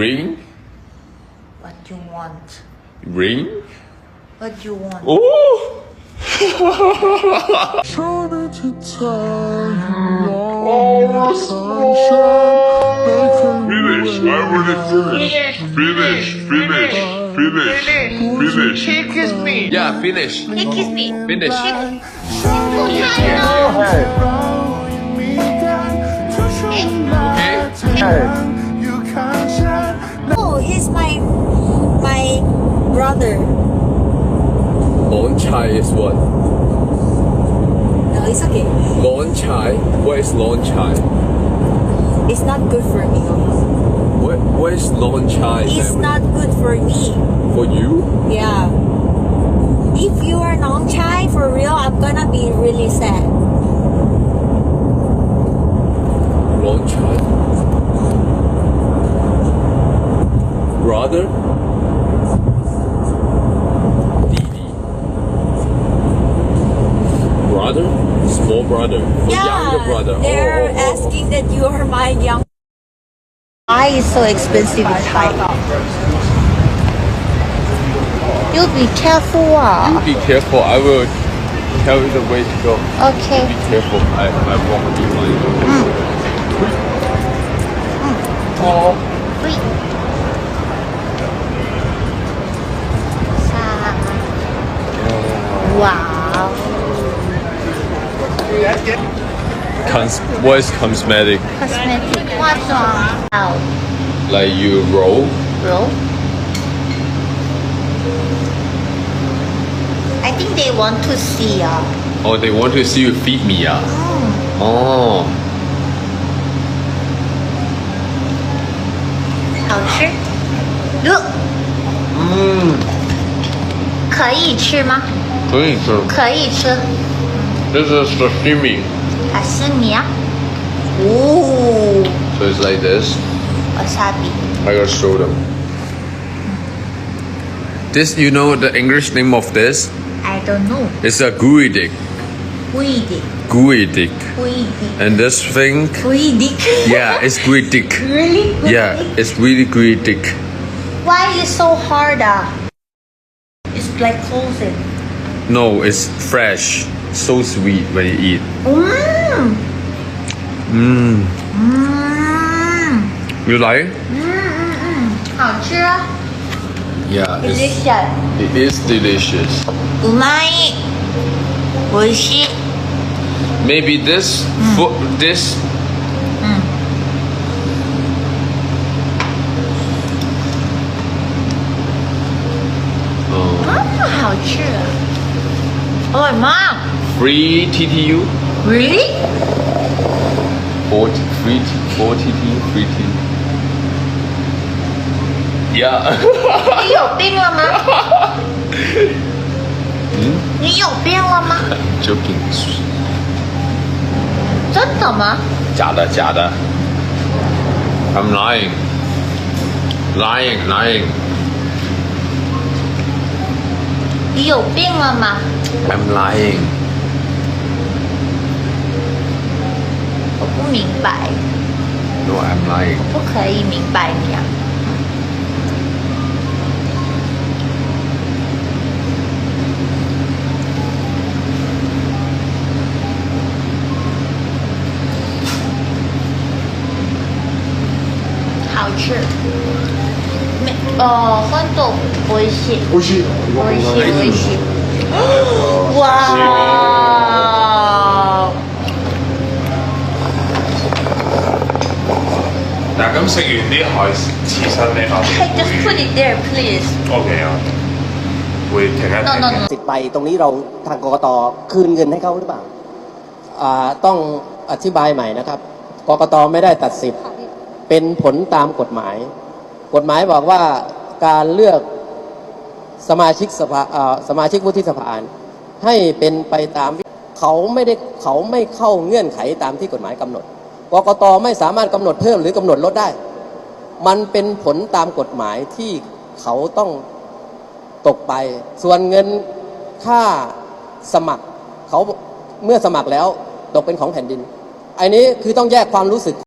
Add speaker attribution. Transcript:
Speaker 1: Ring?
Speaker 2: What you want?
Speaker 1: Ring?
Speaker 2: What you want?
Speaker 1: Oh!
Speaker 3: Trying to tell you all oh, the sunshine making
Speaker 4: Finish. I already finished. Finish. Finish. Finish. Finish.
Speaker 2: She kiss me.
Speaker 1: Yeah, finish.
Speaker 2: He kiss me.
Speaker 1: Finish.
Speaker 3: me down to show
Speaker 1: Okay?
Speaker 3: You can shine.
Speaker 2: He's my my brother.
Speaker 1: Lon Chai is what?
Speaker 2: No, it's okay.
Speaker 1: Lon Chai? What is Lon Chai?
Speaker 2: It's not good for me.
Speaker 1: What, what is Lon Chai?
Speaker 2: It's
Speaker 1: then?
Speaker 2: not good for me.
Speaker 1: For you?
Speaker 2: Yeah. If you are non chai for real, I'm gonna be really sad.
Speaker 1: Lon Chai? Brother? Didi? Brother? Small brother? For younger brother? Oh,
Speaker 2: They're
Speaker 1: oh, oh, oh.
Speaker 2: asking that you are my young. Why is so expensive in Thai? You'll be careful, ah.
Speaker 1: You be careful. I will tell you the way to go.
Speaker 2: Okay.
Speaker 1: You Be careful. I, I won't be blind. Oh.
Speaker 2: Wow.
Speaker 1: Cons- what is cosmetic?
Speaker 2: Cosmetic. What's on? Wow.
Speaker 1: Like you roll?
Speaker 2: Roll. I think they want to see uh,
Speaker 1: Oh, they want to see you feed me, ah. Oh.
Speaker 2: oh. culture. Look.
Speaker 1: Mmm.
Speaker 2: 可以吃吗？
Speaker 1: 可以吃。
Speaker 2: 可以吃。
Speaker 1: This is sashimi.
Speaker 2: 卡斯米啊。哦，
Speaker 1: So it's like this.
Speaker 2: 瓦萨比。
Speaker 1: I gotta show them. This, you know the English name of this?
Speaker 2: I don't know。
Speaker 1: It's a gooey dick.
Speaker 2: 贵的，
Speaker 1: Gooey dick.
Speaker 2: 贵的，
Speaker 1: And this thing,
Speaker 2: 贵的。
Speaker 1: yeah, it's gooey dick.
Speaker 2: Really?
Speaker 1: Yeah, it's really gooey dick.
Speaker 2: Why is so hard? Ah. It's like frozen.
Speaker 1: No, it's fresh. So sweet when you eat.
Speaker 2: Mmm.
Speaker 1: Mmm.
Speaker 2: Mmm.
Speaker 1: You like?
Speaker 2: 嗯嗯嗯，好吃啊
Speaker 1: Yeah, it's,
Speaker 2: ！Delicious。
Speaker 1: it is delicious.
Speaker 2: うまい。美味しい。
Speaker 1: Maybe this fo- this
Speaker 2: 啊，好吃。อร่อยมาก
Speaker 1: free TTU
Speaker 2: Really?
Speaker 1: four t- free t- four TTU free T. Yeah.
Speaker 2: 你有病了吗？
Speaker 1: 嗯
Speaker 2: 你有病了吗？
Speaker 1: Joking.
Speaker 2: 真的吗？
Speaker 1: 假的假的 I'm lying. Lying lying.
Speaker 2: 你有病了吗
Speaker 1: ？I'm lying.
Speaker 2: 我不明白
Speaker 1: ，No, I'm lying.
Speaker 2: 不可以明白你啊。好吃。没哦，很多美味しい。
Speaker 3: 美味しい。
Speaker 2: 美味しい美味しい。哇！
Speaker 4: 嗱，咁食完啲海刺身咧，我
Speaker 2: Hey, just put it there, please.
Speaker 4: O K 啊，會停一
Speaker 2: No,
Speaker 4: 停
Speaker 2: no,
Speaker 4: 嘅
Speaker 2: no.
Speaker 5: สิทธิ์ใบตรงนี้เราทางกกตคืนเงินให้เขาหรือเปล่าอ่าต้องอธิบายใหม่นะครับ กกตไม่ได้ตัดสิทธิ์เป็นผลตามกฎหมาย กฎหมายบอกว่าการเลือกสมาชิกสภาอ่สมาชิกวุฒิสภาให้เป็นไปตามเขาไม่ได้เขาไม่เข้าเงื่อนไขตามที่กฎหมายกำหนดกกตไม่สามารถกำหนดเพิ่มหรือกำหนดลดได้ มันเป็นผลตามกฎหมายที่เขาต้องตกไป ส่วนเงินค่าสมัครเขาเมื่อสมัครแล้วตกเป็นของแผ่นดิน อันนี้คือต้องแยกความรู้สึก